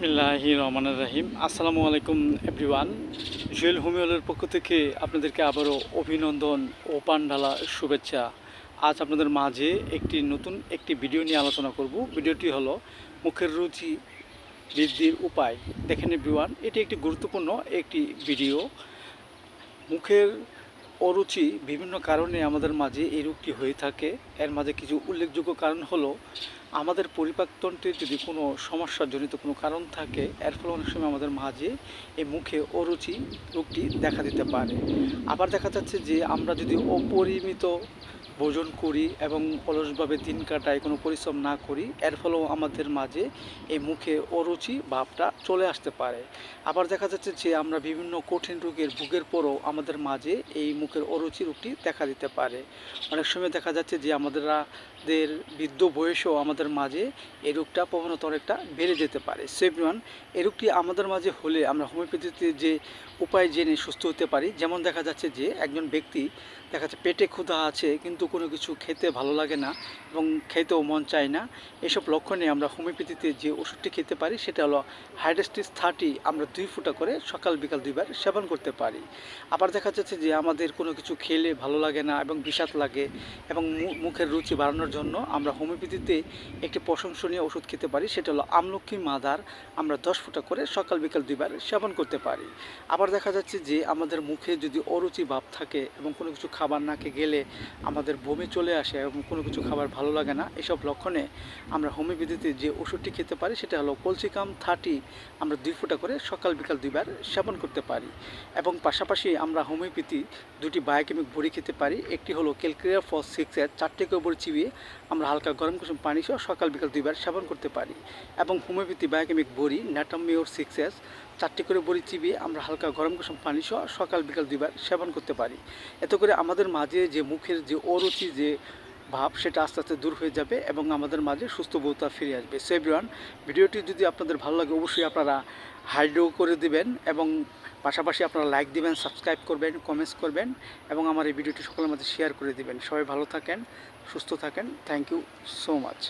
বিসমিল্লাহ রহমান রাহিম। আসসালামু আলাইকুম, এভরিওয়ান। জুয়েল হোমিওলের পক্ষ থেকে আপনাদেরকে আবারও অভিনন্দন ও পানঢালা শুভেচ্ছা। আজ আপনাদের মাঝে একটি নতুন একটি ভিডিও নিয়ে আলোচনা করব। ভিডিওটি হলো মুখের রুচি বৃদ্ধির উপায়। দেখেন এভরিওয়ান, এটি একটি গুরুত্বপূর্ণ একটি ভিডিও। মুখের অরুচি বিভিন্ন কারণে আমাদের মাঝে এই রোগটি হয়ে থাকে। এর মাঝে কিছু উল্লেখযোগ্য কারণ হলো, আমাদের পরিপাকতন্ত্রের যদি কোনো সমস্যাজনিত কোনো কারণ থাকে, এর ফলে অনেক সময় আমাদের মাঝে এই মুখে অরুচি রোগটি দেখা দিতে পারে। আবার দেখা যাচ্ছে যে আমরা যদি অপরিমিত ভোজন করি এবং অলসভাবে দিন কাটাই, কোনো পরিশ্রম না করি, এর ফলেও আমাদের মাঝে এই মুখে অরুচি ভাবটা চলে আসতে পারে। আবার দেখা যাচ্ছে যে আমরা বিভিন্ন কঠিন রোগের ভোগের পরও আমাদের মাঝে এই মুখের অরুচি রোগটি দেখা দিতে পারে। অনেক সময় দেখা যাচ্ছে যে আমাদের বৃদ্ধ বয়সেও আমাদের মাঝে এই রোগটা প্রবণতা অনেকটা বেড়ে যেতে পারে। সেভরিওয়ান এই রোগটি আমাদের মাঝে হলে আমরা হোমিওপ্যাথিতে যে উপায় জেনে সুস্থ হতে পারি, যেমন দেখা যাচ্ছে যে একজন ব্যক্তি, দেখা যাচ্ছে পেটে ক্ষুধা আছে, কিন্তু কোনো কিছু খেতে ভালো লাগে না এবং খেতেও মন চায় না, এসব লক্ষণে আমরা হোমিওপ্যাথিতে যে ওষুধটি খেতে পারি সেটা হলো হাইড্রাস্টিস থার্টি আমরা দুই ফুটা করে সকাল বিকাল দুইবার সেবন করতে পারি। আবার দেখা যাচ্ছে যে আমাদের কোনো কিছু খেলে ভালো লাগে না এবং বিষাদ লাগে এবং মুখের রুচি বাড়ানোর জন্য আমরা হোমিওপ্যাথিতে একটি প্রশংসনীয় ওষুধ খেতে পারি, সেটা হলো আমলকি মাদার আমরা দশ ফুটা করে সকাল বিকাল দুইবার সেবন করতে পারি। আবার দেখা যাচ্ছে যে আমাদের মুখে যদি অরুচি ভাব থাকে এবং কোনো কিছু খাবার নাকে গেলে আমাদের বমি চলে আসে এবং কোনো কিছু খাবার ভালো লাগে না, এসব লক্ষণে আমরা হোমিওপ্যাথিতে যে ওষুধটি খেতে পারি সেটা হলো কলসিকাম থার্টি আমরা দুই ফুটা করে সকাল বিকাল দুইবার সেবন করতে পারি। এবং পাশাপাশি আমরা হোমিওপ্যাথি দুটি বায়োকেমিক বড়ি খেতে পারি, একটি হলো ক্যালক্রিয়া ফর সিক্স এর চারটে করে চিবিয়ে আমরা হালকা গরম কুসুম পানি সহ সকাল বিকাল দুইবার সেবন করতে পারি। এবং হোমিওপ্যাথি বায়োকেমিক বড়ি ন্যাটামিওর সিক্স এস চারটি করে বড়ি চিবিয়ে আমরা হালকা গরম গরম পানি সহ সকাল বিকাল দুইবার সেবন করতে পারি। এতে করে আমাদের মাঝে যে মুখের যে অরুচি, যে ভাব, সেটা আস্তে আস্তে দূর হয়ে যাবে এবং আমাদের মাঝে সুস্থ বোধতা ফিরে আসবে। সো এভরিওয়ান ভিডিওটি যদি আপনাদের ভালো লাগে, অবশ্যই আপনারা হাইড্রো করে দিবেন এবং পাশাপাশি আপনারা লাইক দিবেন, সাবস্ক্রাইব করবেন কমেন্টস করবেন এবং আমার এই ভিডিওটি সকলের মাঝে শেয়ার করে দিবেন। সবাই ভালো থাকেন, সুস্থ থাকেন। Thank you so much